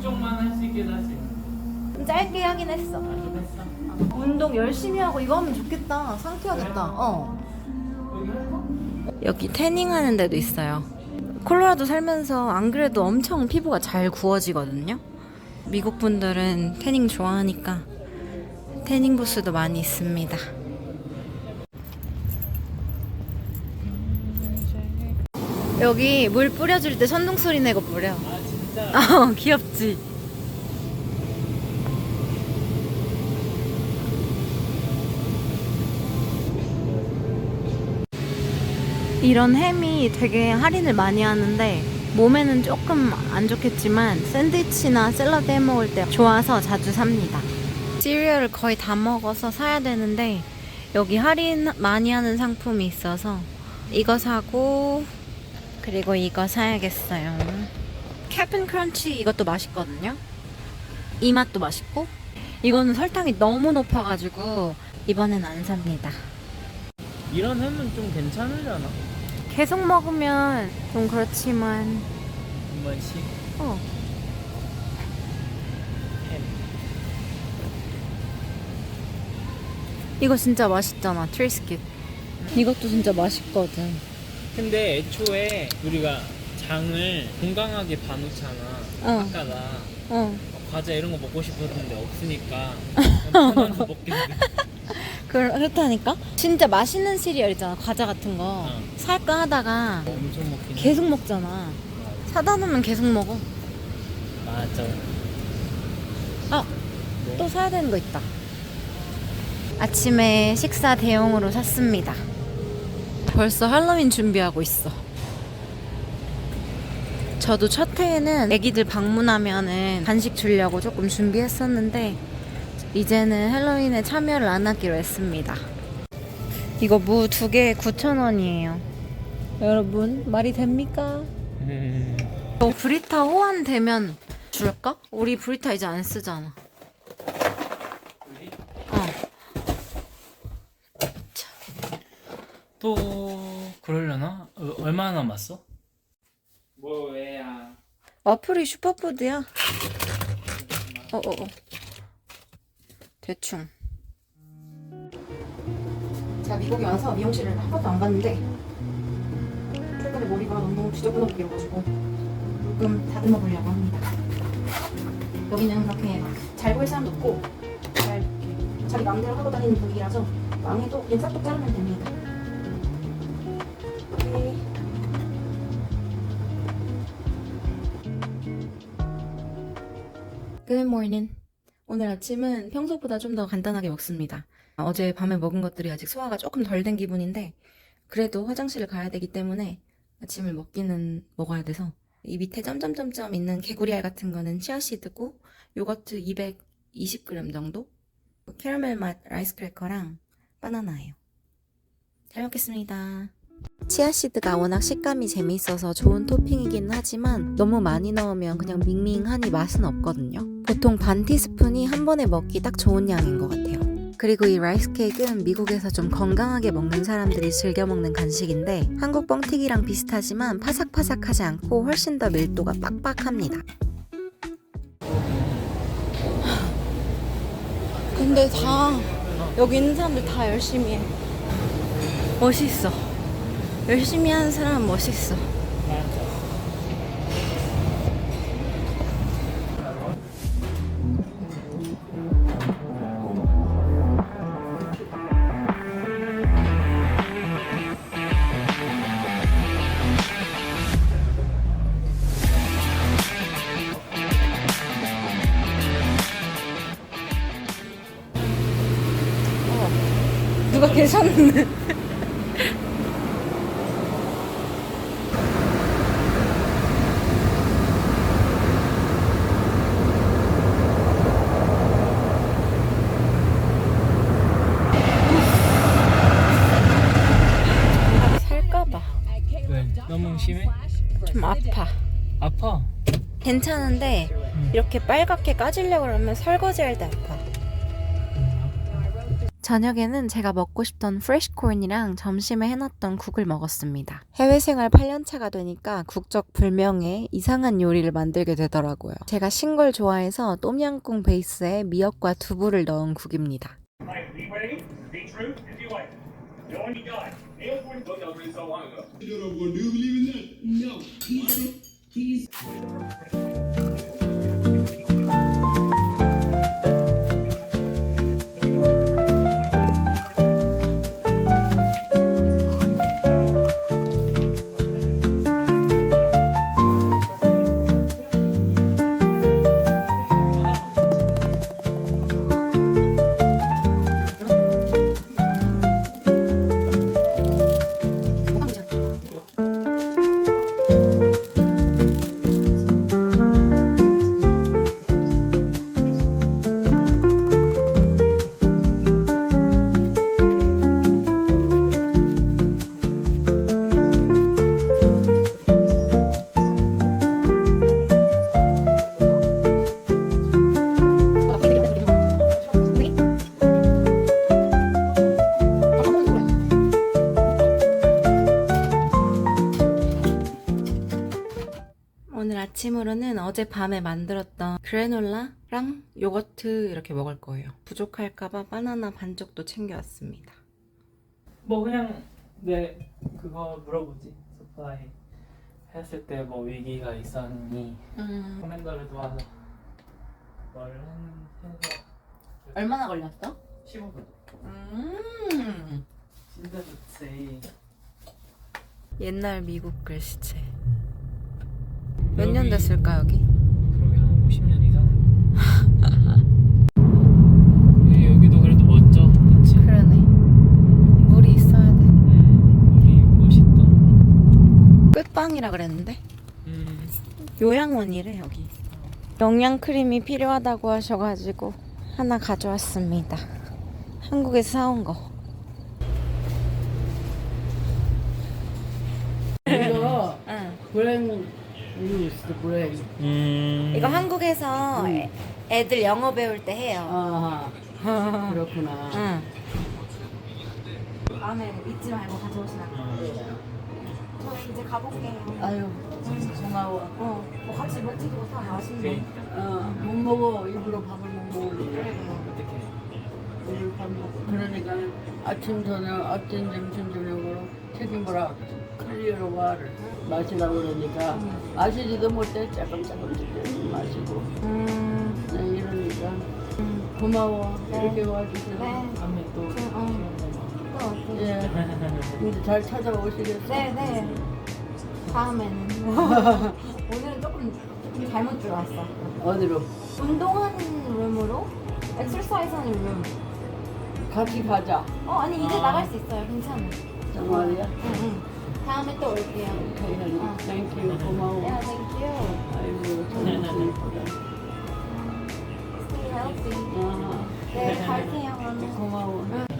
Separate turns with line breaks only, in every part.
쪽만 할 수 있게 다시.
좀 짧게 하긴 했어.
아 좀 했어.
운동 열심히 하고 이거 하면 좋겠다. 상쾌하겠다. 어.
여기 할까?
여기 태닝 하는 데도 있어요. 콜로라도 살면서 안 그래도 엄청 피부가 잘 구워지거든요. 미국 분들은 태닝 좋아하니까 태닝 부스도 많이 있습니다. 여기 물 뿌려줄 때 천둥 소리 내고 뿌려.
아 진짜.
어, 귀엽지? 이런 햄이 되게 할인을 많이 하는데 몸에는 조금 안 좋겠지만 샌드위치나 샐러드 해 먹을 때 좋아서 자주 삽니다. 시리얼을 거의 다 먹어서 사야 되는데 여기 할인 많이 하는 상품이 있어서 이거 사고 그리고 이거 사야겠어요. 캡틴 크런치 이것도 맛있거든요. 이 맛도 맛있고 이거는 설탕이 너무 높아가지고 이번엔 안 삽니다.
이런 햄은 좀 괜찮으려나?
계속 먹으면 좀 그렇지만
한 번씩
어.
햄.
이거 진짜 맛있잖아 트리스킷 이것도 진짜 맛있거든
근데 애초에 우리가 장을 건강하게 봐놓잖아.
어.
아까가
어
과자 이런 거 먹고 싶었는데 없으니까 먹겠는데.
그, 그렇다니까 진짜 맛있는 시리얼 있잖아 과자 같은 거
어.
살까 하다가
엄청 먹긴 해.
계속 먹잖아 사다 놓으면 계속 먹어
맞아.
아또 사야 되는 거 있다. 아침에 식사 대용으로 샀습니다. 벌써 할로윈 준비하고 있어. 저도 첫 해에는 애기들 방문하면은 간식 주려고 조금 준비했었는데 이제는 할로윈에 참여를 안 하기로 했습니다. 이거 무 두 개에 9,000원이에요. 여러분, 말이 됩니까?
음.
너 브리타 호환 되면 줄까? 우리 브리타 이제 안 쓰잖아. 어.
또 그러려나? 어, 얼마나 남았어? 뭐 왜야?
와플이 슈퍼푸드야. 어어 어. 대충. 제가 미국에 와서 미용실을 한 번도 안 갔는데 최근에 머리가 너무 지저분하게 길어가지고 조금 다듬어 보려고 합니다. 여기는 그렇게 막잘 보일 사람도 없고 잘 이렇게 자기 마음대로 하고 다니는 분위기라서 망해도 그냥 싹둑 자르면 됩니다. Good morning. 오늘 아침은 평소보다 좀 더 간단하게 먹습니다. 어제 밤에 먹은 것들이 아직 소화가 조금 덜 된 기분인데 그래도 화장실을 가야 되기 때문에 아침을 먹기는 먹어야 돼서 이 밑에 점점점점 있는 개구리알 같은 거는 치아씨드고 요거트 220g 정도 캐러멜 맛 라이스 크래커랑 바나나예요. 잘 먹겠습니다. 치아씨드가 워낙 식감이 재미있어서 좋은 토핑이긴 하지만 너무 많이 넣으면 그냥 밍밍하니 맛은 없거든요. 보통 반 티스푼이 한 번에 먹기 딱 좋은 양인 것 같아요. 그리고 이 라이스 케이크는 미국에서 좀 건강하게 먹는 사람들이 즐겨 먹는 간식인데 한국 뻥튀기랑 비슷하지만 파삭파삭하지 않고 훨씬 더 밀도가 빡빡합니다. 근데 다 여기 있는 사람들 다 열심히 해. 멋있어. 열심히 하는 사람은 멋있어. 누가 계셨는데? 살까봐
왜? 너무 심해?
좀 아파.
아파?
괜찮은데 이렇게 빨갛게 까지려고 그러면 설거지 할 때 아파. 저녁에는 제가 먹고 싶던 프레시콘이랑 점심에 해놨던 국을 먹었습니다. 해외 생활 8년차가 되니까 국적 불명의 이상한 요리를 만들게 되더라고요. 제가 신 걸 좋아해서 똠양꿍 베이스에 미역과 두부를 넣은 국입니다. 아침으로는 어젯밤에 만들었던 그래놀라랑 요거트 이렇게 먹을 거예요. 부족할까봐 바나나 반쪽도 챙겨왔습니다.
뭐 그냥 내 그거 물어보지. 서프라이 했을 때 뭐 위기가 있었니?
음,
커맨더를 도와서 뭘 해서
얼마나 걸렸어?
15분.
음,
진짜 좋지.
옛날 미국 글씨체. 몇 년 됐을까 여기?
그러게 한 50년 이상. 예, 여기도 그래도 멋져, 그치?
그러네. 물이 있어야 돼.
음, 우리 멋있다.
끝방이라 그랬는데?
음,
요양원이래 여기. 영양 크림이 필요하다고 하셔가지고 하나 가져왔습니다. 한국에서 사온 거.
이거
응.
브레인 뉴스 브레인
음.
이거 한국에서 애, 애들 영어 배울 때 해요.
아하 그렇구나
응. 다음에 잊지 말고 가져오시라고. 저희 이제 가볼게요.
아유 고마워
어, 뭐 같이 먹지도 못하고 맛있네.
어 못 먹어 일부러 밥을 못 먹어 밥 먹고 그러니까 아침 저녁 아침 점심 저녁으로 책임보라 클리어로 와를 마시라고 그러니까 마시지도 못해 조금 조금 조금 마시고
음,
네, 이러니까 고마워 이렇게 와주셔서
네.
다음에 또
어. 또 어때?
예 이제 잘 찾아오시겠어
네, 네. 다음에는. 오늘은 조금, 조금 잘못 들어왔어.
어디로
운동하는 룸으로 엑서사이즈 하는 룸.
같이 가자
어 아니 이제 나갈 수 있어요. 괜찮아.
정말이야
응, 응. 다음에 또 올게요. 어.
땡큐 고마워
야, thank you.
아이고 참 예쁘다
Stay healthy.
아,
네, 갈게요. 그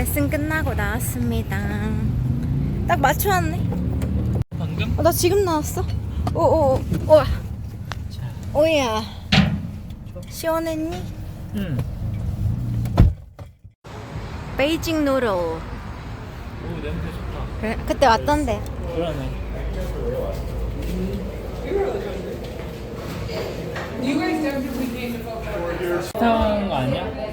레슨 끝나고 나왔습니다. 딱 맞춰왔네.
방금?
어, 나 지금 나왔어. 오오 오. 와. 오야. 시원했니?
응.
베이징 누들.
오 냄새 좋다.
그래, 그때 왔던데.
그러네. 거 아니야?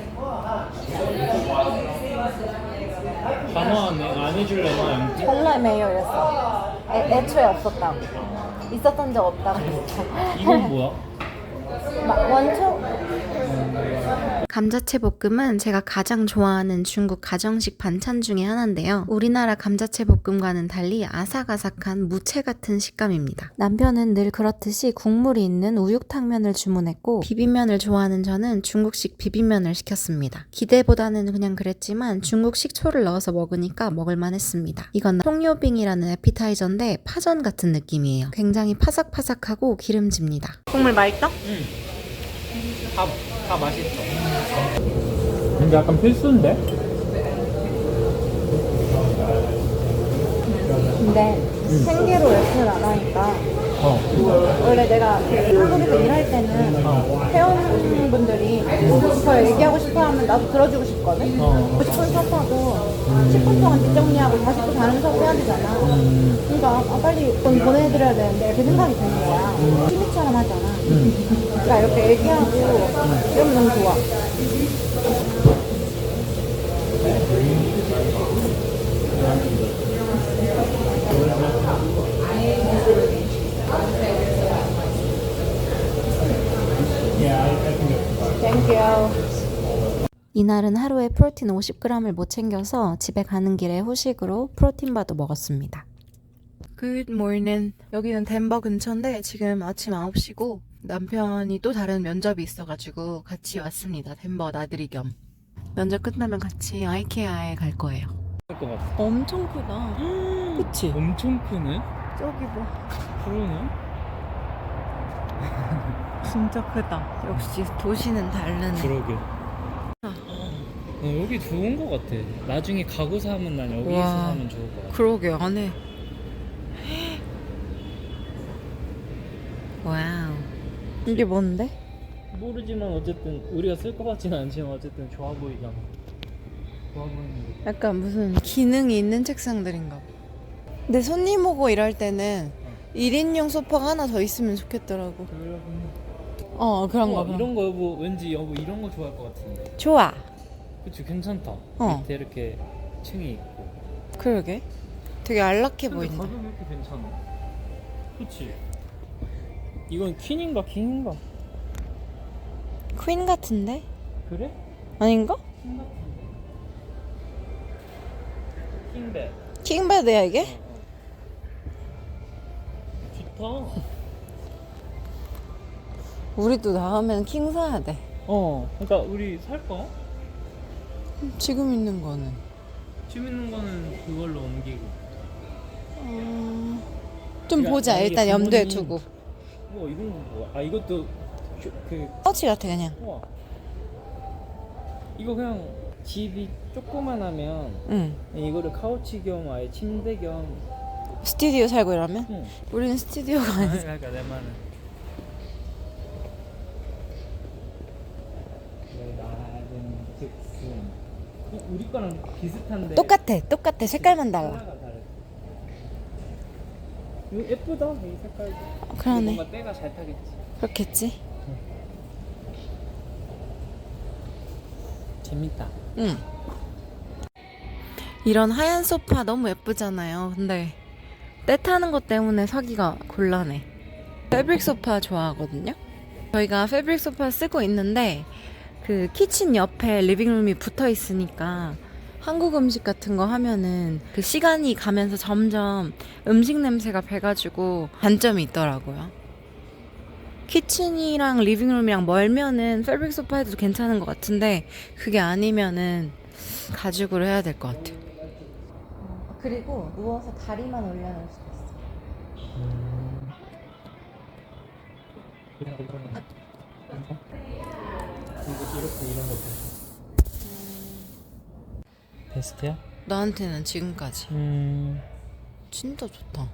단호하네. 안 해줄래나
메이어였어. 애, 애초에 없었다고. 있었던 적 없다고 했어.
이건 뭐야?
마- 원초? 감자채 볶음은 제가 가장 좋아하는 중국 가정식 반찬 중에 하나인데요. 우리나라 감자채 볶음과는 달리 아삭아삭한 무채 같은 식감입니다. 남편은 늘 그렇듯이 국물이 있는 우육탕면을 주문했고 비빔면을 좋아하는 저는 중국식 비빔면을 시켰습니다. 기대보다는 그냥 그랬지만 중국 식 초를 넣어서 먹으니까 먹을만 했습니다. 이건 통요빙이라는 에피타이저인데 파전 같은 느낌이에요. 굉장히 파삭파삭하고 기름집니다. 국물 맛있어?
응. 다, 다 맛있어. 근데 약간 필수인데?
근데 생계로 웹툰 안 하니까
어.
원래 내가 그 한국에서 일할 때는 회원분들이 저 얘기하고 싶어 하면 나도 들어주고 싶거든
어.
보고 싶은 수업하고 10분 동안 뒷정리하고 다시 또 다른 수업 해야 되잖아 그러니까 아, 빨리 돈 보내드려야 되는데 그 생각이 드는 거야 취미처럼 하잖아 그러니까 이렇게 얘기하고 이러면 너무 좋아
이날은 하루에 프로틴 50g을 못 챙겨서 집에 가는 길에 후식으로 프로틴바도 먹었습니다. Good morning. 여기는 덴버 근처인데 지금 아침 9시고 남편이 또 다른 면접이 있어가지고 같이 왔습니다. 덴버 나들이 겸. 면접 끝나면 같이 아이케아에 갈 거예요.
할것 같아.
엄청 크다. 그치?
엄청 크네?
저기 뭐
그러네?
진짜 크다. 역시 도시는 다르네.
그러게. 어, 여기 좋은 것 같아. 나중에 가구 사면 난 여기서
와.
사면 좋을 것 같아.
그러게 안에 와우 이게 뭔데?
모르지만 어쨌든 우리가 쓸 것 같지는 않지만 어쨌든 좋아 보이잖아. 좋아 보이는 거.
약간 무슨 기능이 있는 책상들인가 봐 근데 손님 오고 이럴 때는 1인용 소파가 하나 더 있으면 좋겠더라고 어 그런 거
우와,
그런
이런 거 여보 왠지 여보 이런 거 좋아할 것 같은데.
좋아
그치 괜찮다.
어.
밑에 이렇게 층이 있고.
그러게 되게 안락해
근데
보인다
가격이 이렇게 괜찮아. 그치. 이건 퀸인가 킹인가?
퀸 같은데?
그래?
아닌가?
킹 같은데. 킹베.
킹베드야 이게?
좋다.
우리도 나오면 킹 사야 돼
어. 그러니까 우리 살까?
지금 있는 거는
지금 있는 거는 그걸로 옮기고.
좀
그러니까
보자
이게
일단 염두에
부모님-
두고
뭐 이건 건 뭐야? 아 이것도 그, 그
파우치 같아 그냥
우와. 이거 그냥 집이 조그만하면
응
이거를 카우치 겸 아예 침대 겸.
스튜디오 살고 이러면?
응.
우리는 스튜디오가
아니
아니지
그러니까 내 말은. 즉슨. 어, 우리 거랑 비슷한데.
똑같아 똑같아 색깔만 달라.
이거 예쁘다 이 색깔.
그러네.
뭔가 때가 잘 타겠지.
그렇겠지?
재밌다.
응. 이런 하얀 소파 너무 예쁘잖아요. 근데 때 타는 것 때문에 사기가 곤란해. 패브릭 소파 좋아하거든요? 저희가 패브릭 소파 쓰고 있는데 그 키친 옆에 리빙룸이 붙어 있으니까 한국 음식 같은 거 하면은 그 시간이 가면서 점점 음식 냄새가 배가지고 단점이 있더라고요. 키친이랑 리빙룸이랑 멀면은 패브릭 소파 해도 괜찮은 것 같은데 그게 아니면은 가죽으로 해야 될 것 같아요. 그리고 누워서 다리만 올려놓을 수도 있어.
이렇게 이런 거 베스트야?
나한테는 지금까지
음.
진짜 좋다.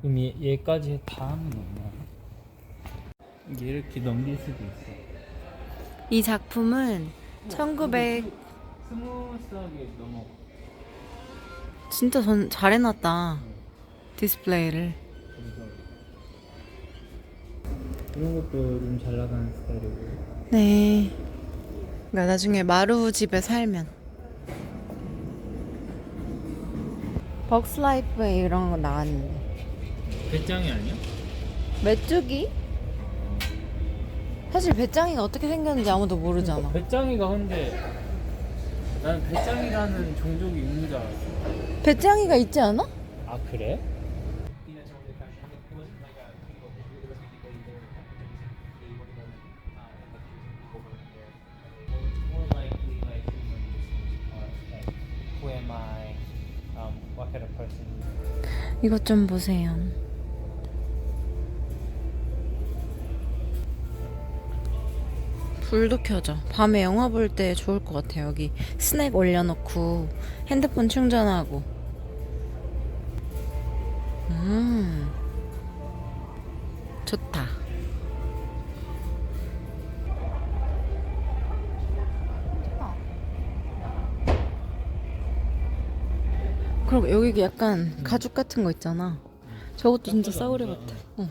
그럼 얘, 얘까지 다 하면 얼마야? 이게 이렇게 넘길 수도 있어.
이 작품은 1900
스무스하게 넘어.
진짜 전 잘 해놨다 디스플레이를.
그래서 이런 것도 좀잘 나가는 스타일이고.
네. 그러니까 나중에 마루 집에 살면 벅스 라이프에 이런 거 나왔는데
배짱이 아니야?
메뚜기? 사실 배짱이가 어떻게 생겼는지 아무도 모르잖아.
배짱이가 근데 나는 배짱이라는 종족이 있는 줄 알았어.
배짱이가 있지 않아?
아 그래?
이것 좀 보세요. 불도 켜져. 밤에 영화 볼 때 좋을 것 같아. 여기 스낵 올려놓고 핸드폰 충전하고. 음, 좋다. 그리고 여기 약간 가죽 같은 거 있잖아. 저것도 진짜 싸구려 같아. 어.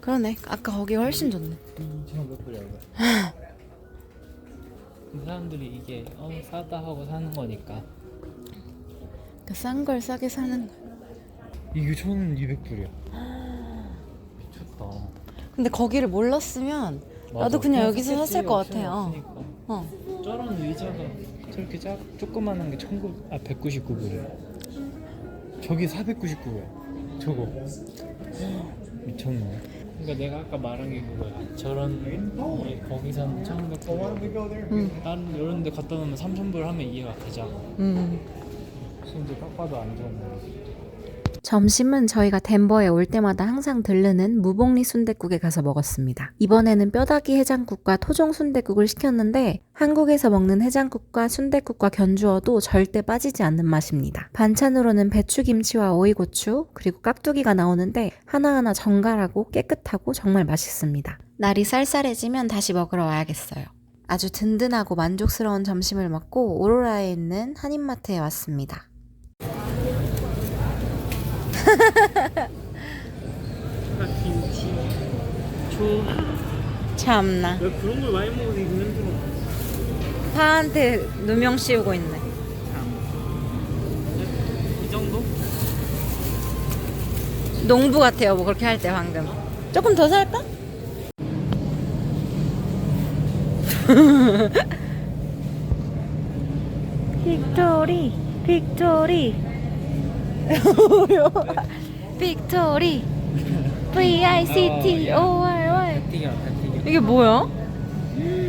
그러네. 아까 거기 훨씬 좋네.
지금 몇 불이야 이거? 근데 사람들이 이게 어 싸다 하고 사는 거니까
그 싼 걸 싸게 사는 거.
이게 1,200불이야 미쳤다
근데 거기를 몰랐으면 나도 그냥 여기서 샀을 것 같아요. 어.
저런 의자가 저렇게 작 조그만한 게 19, 아 199불이야 저기 499불이야. 저거. 미쳤네. 그러니까 내가 아까 말한 게 그거야. 저런 이- 거기서는 1,100불 다른 이런 데 갖다 놓으면 3,000불 하면 이해가 되잖아.
음.
심지어 딱 봐도 안 좋은 거
점심은 저희가 덴버에 올 때마다 항상 들르는 무복리 순댓국에 가서 먹었습니다. 이번에는 뼈다귀 해장국과 토종 순댓국을 시켰는데 한국에서 먹는 해장국과 순댓국과 견주어도 절대 빠지지 않는 맛입니다. 반찬으로는 배추김치와 오이고추 그리고 깍두기가 나오는데 하나하나 정갈하고 깨끗하고 정말 맛있습니다. 날이 쌀쌀해지면 다시 먹으러 와야겠어요. 아주 든든하고 만족스러운 점심을 먹고 오로라에 있는 한인마트에 왔습니다.
김치
참나.
왜 그런 걸 많이 먹어서 이거 힘들어
파한테 누명 씌우고 있네.
이 정도?
농부 같아요, 뭐 그렇게 할 때 방금. 조금 더 살까? 빅토리, 빅토리. 빅토리. V I C T O R Y. 이게 뭐야?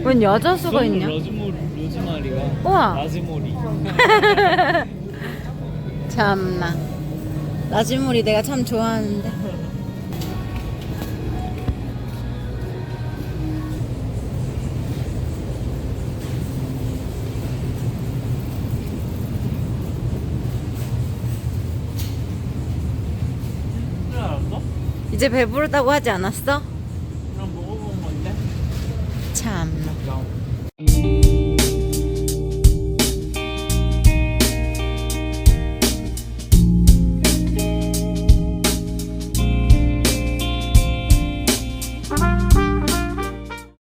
웬 여자수가 있냐?
로즈모리 로즈마리가
우와.
라즈모리
참나. 라지물이 내가 참 좋아하는데. 이제 배부르다고 하지 않았어?